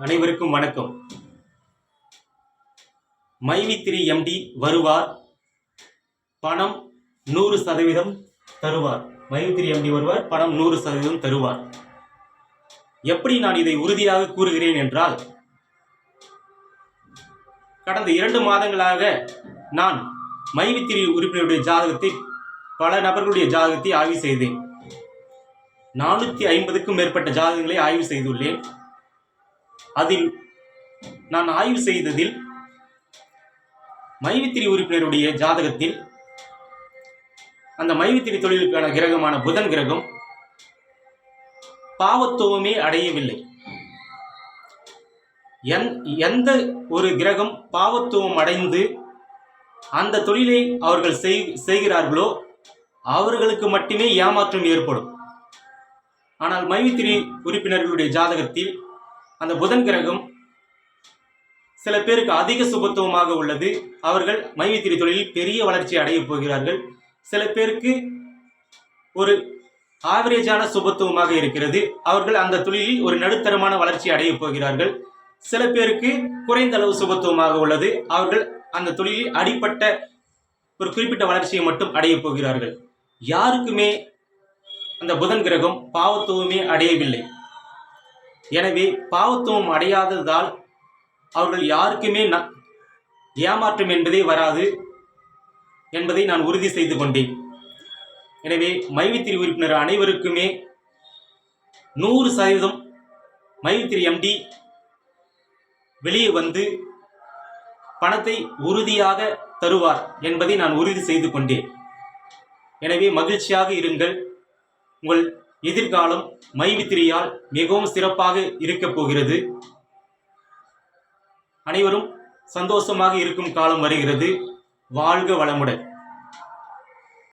அனைவருக்கும் வணக்கம். மைவித்திரி எம்டி வருவார். பணம் நூறு சதவீதம் தருவார். மைவித்திரி எம்டி வருவார் பணம் நூறு சதவீதம் தருவார். எப்படி நான் இதை உறுதியாக கூறுகிறேன் என்றால் கடந்த இரண்டு மாதங்களாக நான் மைவித்திரி உறுப்பினருடைய ஜாதகத்தை பல நபர்களுடைய ஜாதகத்தை ஆய்வு செய்தேன். நானூற்றி ஐம்பதுக்கும் மேற்பட்ட ஜாதகங்களை ஆய்வு செய்துள்ளேன். அதில் நான் ஆய்வு செய்ததில் மைவித்திரி உறுப்பினருடைய ஜாதகத்தில் அந்த மைவித்திரி தொழிலுக்கான கிரகமான புதன் கிரகம் பாவத்துவமே அடையவில்லை. எந்- எந்த ஒரு கிரகம் பாவத்துவம் அடைந்து அந்த தொழிலை அவர்கள் செய்- செய்கிறார்களோ அவர்களுக்கு மட்டுமே ஏமாற்றம் ஏற்படும். ஆனால் மைவித்திரி உறுப்பினர்களுடைய ஜாதகத்தில் அந்த புதன் கிரகம் சில பேருக்கு அதிக சுபத்துவமாக உள்ளது. அவர்கள் மைவித்திரி தொழிலில் பெரிய வளர்ச்சி அடையப் போகிறார்கள். சில பேருக்கு ஒரு ஆவரேஜான சுபத்துவமாக இருக்கிறது. அவர்கள் அந்த தொழிலில் ஒரு நடுத்தரமான வளர்ச்சி அடையப் போகிறார்கள். சில பேருக்கு குறைந்த அளவு சுபத்துவமாக உள்ளது. அவர்கள் அந்த தொழிலில் அடிப்பட்ட ஒரு குறிப்பிட்ட வளர்ச்சியை மட்டும் அடையப் போகிறார்கள். யாருக்குமே அந்த புதன் கிரகம் பாவத்துவமே அடையவில்லை. எனவே பாவத்துவம் அடையாததால் அவர்கள் யாருக்குமே ந- ஏமாற்றம் என்பதே வராது என்பதை நான் உறுதி செய்து கொண்டேன். எனவே மைவித்திரி உறுப்பினர் அனைவருக்குமே நூறு சதவீதம் மைவித்திரி எம்டி வெளியே வந்து பணத்தை உறுதியாக தருவார் என்பதை நான் உறுதி செய்து கொண்டேன். எனவே மகிழ்ச்சியாக இருங்கள். உங்கள் எதிர்காலம் மைவித்திரியால் மிகவும் சிறப்பாக இருக்கப் போகிறது. அனைவரும் சந்தோஷமாக இருக்கும் காலம் வருகிறது. வாழ்க வளமுடன்.